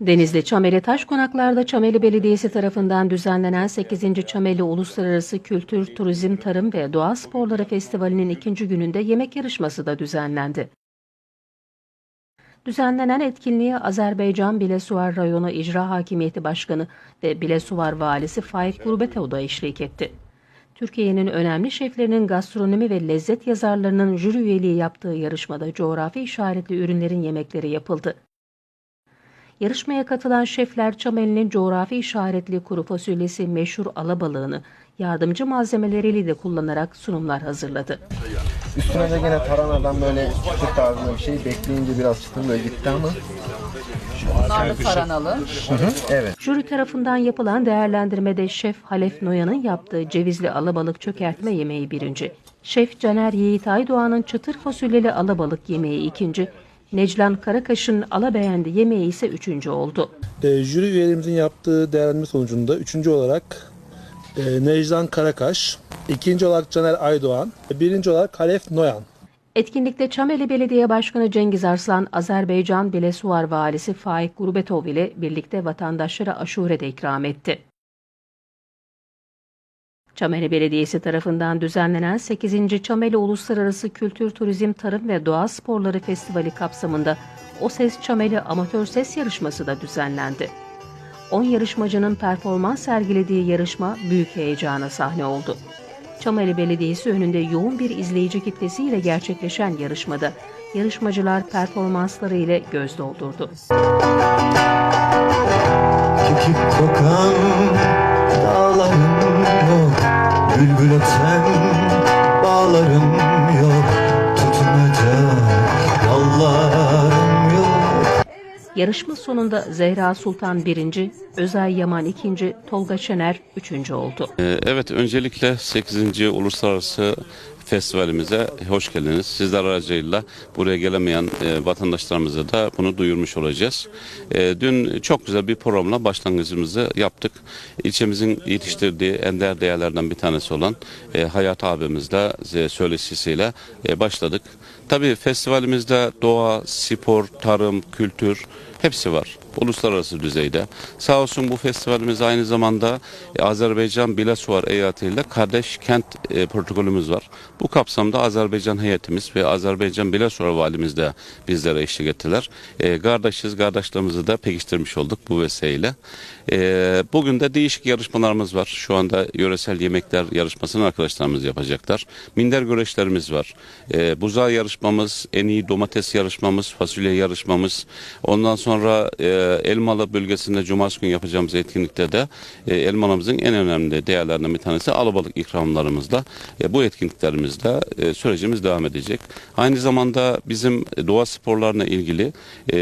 Denizli Çameli Taş Konaklar'da Çameli Belediyesi tarafından düzenlenen 8. Çameli Uluslararası Kültür, Turizm, Tarım ve Doğa Sporları Festivali'nin ikinci gününde yemek yarışması da düzenlendi. Düzenlenen etkinliğe Azerbaycan Bilesuvar Rayonu İcra Hakimiyeti Başkanı ve Bilesuvar Valisi Faik Gurbetov da eşlik etti. Türkiye'nin önemli şeflerinin gastronomi ve lezzet yazarlarının jüri üyeliği yaptığı yarışmada coğrafi işaretli ürünlerin yemekleri yapıldı. Yarışmaya katılan şefler Çameli'nin coğrafi işaretli kuru fasulyesi meşhur alabalığını yardımcı malzemeleriyle de kullanarak sunumlar hazırladı. Üstüne de yine tarhanadan böyle çıtır tarzında bir şey bekleyince biraz çıtır böyle gitti ama. Bunlar da tarhanalı. Evet. Jüri tarafından yapılan değerlendirmede Şef Halef Noyan'ın yaptığı cevizli alabalık çökertme yemeği birinci, Şef Caner Yiğit Aydoğan'ın çıtır fasulyeli alabalık yemeği ikinci, Neclan Karakaş'ın alabeğendi yemeği ise üçüncü oldu. E, jüri üyelerimizin yaptığı değerlendirme sonucunda üçüncü olarak e, Necdan Karakaş, ikinci olarak Caner Aydoğan, birinci olarak Halef Noyan. Etkinlikte Çameli Belediye Başkanı Cengiz Arslan, Azerbaycan Bilesuvar Valisi Faik Gurbetov ile birlikte vatandaşlara aşure de ikram etti. Çameli Belediyesi tarafından düzenlenen 8. Çameli Uluslararası Kültür, Turizm, Tarım ve Doğa Sporları Festivali kapsamında O Ses Çameli Amatör Ses Yarışması da düzenlendi. 10 yarışmacının performans sergilediği yarışma büyük heyecana sahne oldu. Çameli Belediyesi önünde yoğun bir izleyici kitlesiyle gerçekleşen yarışmada yarışmacılar performansları ile göz doldurdu. Kekik kokan Bülbül öten bağlarım yok Tutunacak dallarım yok Yarışma sonunda Zehra Sultan 1. Özay Yaman 2. Tolga Şener 3. oldu. Ee, Evet, öncelikle 8. Uluslararası Festivalimize hoş geldiniz. Sizler aracıyla buraya gelemeyen e, vatandaşlarımıza da bunu duyurmuş olacağız. E, dün çok güzel bir programla başlangıcımızı yaptık. İlçemizin yetiştirdiği ender değerlerden bir tanesi olan e, Hayat abimizle e, söyleşisiyle e, başladık. Tabii festivalimizde doğa, spor, tarım, kültür hepsi var uluslararası düzeyde. Sağ olsun bu festivalimiz aynı zamanda e, Azerbaycan Bilesuvar eyaletiyle kardeş kent e, protokolümüz var. Bu kapsamda Azerbaycan heyetimiz ve Azerbaycan Bilesuvar valimiz de bizlere eşlik ettiler. E, kardeşiz, kardeşlerimizi de pekiştirmiş olduk bu vesileyle. Bugün de değişik yarışmalarımız var. Şu anda yöresel yemekler yarışmasını arkadaşlarımız yapacaklar. Minder güreşlerimiz var. Buzağı yarışmamız, en iyi domates yarışmamız, fasulye yarışmamız. Ondan sonra e, Elmalı bölgesinde Cumartesi günü yapacağımız etkinlikte de e, elmalarımızın en önemli değerlerinden bir tanesi alabalık ikramlarımızla. E, bu etkinliklerimizde e, sürecimiz devam edecek. Aynı zamanda bizim doğa sporlarına ilgili e,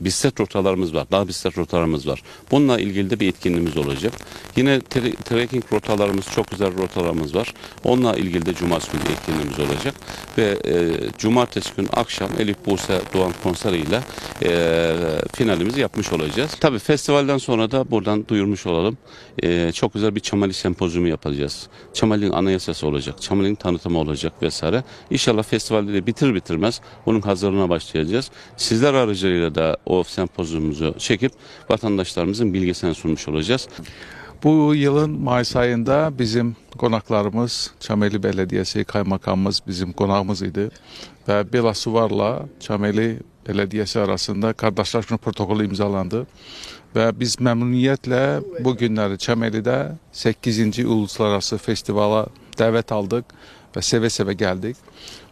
bisiklet rotalarımız var. Dağ bisiklet rotalarımız var. Bununla ilgili de bir etkinliğimiz olacak. Yine tre- trekking rotalarımız, çok güzel rotalarımız var. Onunla ilgili de cumartesi günü etkinliğimiz olacak. Ve e, cumartesi gün akşam Elif Buse Doğan konseriyle e, finalimizi yapmış olacağız. Tabii festivalden sonra da buradan duyurmuş olalım. E, çok güzel bir Çamali sempozyumu yapacağız. Çamali'nin anayasası olacak. Çamali'nin tanıtımı olacak vesaire. İnşallah festivalde de bitir bitirmez bunun hazırlığına başlayacağız. Sizler aracılığıyla da o sempozyumumuzu çekip vatandaşlarımızın bilgisine sunmuş olacağız. Bu yılın Mayıs ayında bizim konaklarımız Çameli Belediyesi kaymakamımız bizim konağımız idi ve Belasuvar'la Çameli Belediyesi arasında kardeşleşme protokolü imzalandı ve biz memnuniyetle bu günleri Çameli'de 8. Uluslararası Festivala davet aldık ve seve seve geldik.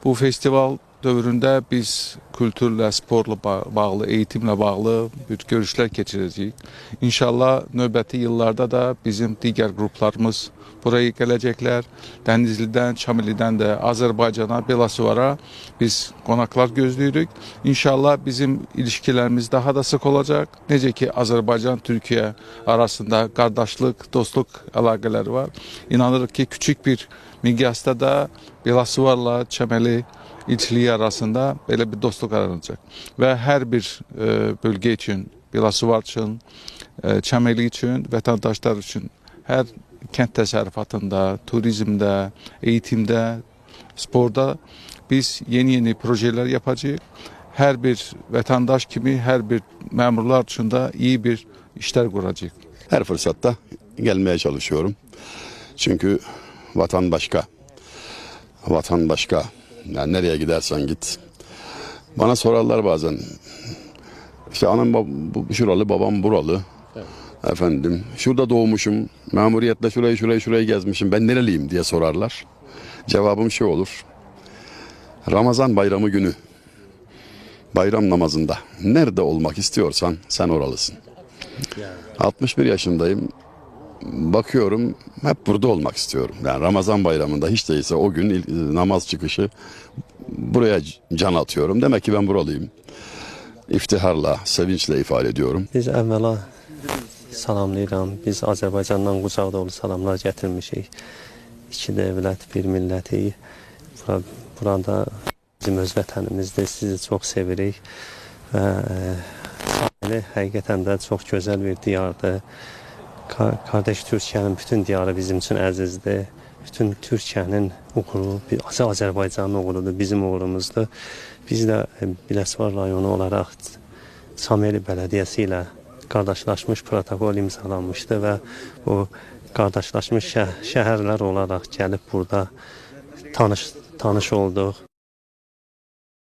Bu festival dövründə biz kültürlə, sporla ba- bağlı, eğitimlə bağlı bir görüşlər keçirəcəyik. İnşallah növbəti yıllarda da bizim digər qruplarımız buraya gələcəklər. Dənizlidən, Çamilidən də Azərbaycana, Belasuvara biz qonaqlar gözləyirik. İnşallah bizim ilişkilərimiz daha da sıx olacaq. Necə ki Azərbaycan, Türkiyə arasında qardaşlıq, dostluq əlaqələri var. İnanırıq ki, küçük bir miqyasda da Belasuvarla Çəməli ilçiliği arasında belə bir dostluq aranacaq. Və hər bir e, bölgə üçün, Belasuvar üçün, e, Çəməli üçün, vətəndaşlar üçün hər kənd təsərrüfatında, turizmdə, eğitimdə, sporda biz yeni-yeni projelər yapacağıq. hər bir vətəndaş kimi hər bir məmurlar üçün də iyi bir işlər quracağıq. Her fırsatta gelmeye çalışıyorum. Çünkü vatan başka. Vatan başka. Yani nereye gidersen git. Bana sorarlar bazen. İşte anam bab- şuralı, babam buralı. Efendim, şurada doğmuşum. Memuriyetle şurayı şurayı şurayı gezmişim. Ben nereliyim diye sorarlar. Cevabım şu olur. Ramazan bayramı günü. Bayram namazında nerede olmak istiyorsan sen oralısın. 61 yaşındayım. Bakıyorum hep burada olmak istiyorum. Yani Ramazan bayramında hiç değilse o gün il- namaz çıkışı buraya can atıyorum. Demek ki ben buralıyım. İftiharla, sevinçle ifade ediyorum. Biz əvvəla salamlayıram. Biz Azərbaycandan qucaq dolu salamlar gətirmişik. İki dövlət, bir millətik. Bura, burada bizim öz vətənimizdir. Sizi çox sevirik. Və e, Sahili həqiqətən də çox gözəl bir diyardır. Ka- Kardeş Türkiyənin bütün diyarı bizim üçün əzizdir. Bütün Türkiyənin uğuru, bir- Azərbaycanın uğurudur, bizim uğurumuzdur. Biz də e, Biləsuvar rayonu olaraq Sameli Belediyesi ilə qardaşlaşmış protokol imzalanmışdı və o qardaşlaşmış şəh şəhərlər olaraq gəlib burada tanış tanış olduq.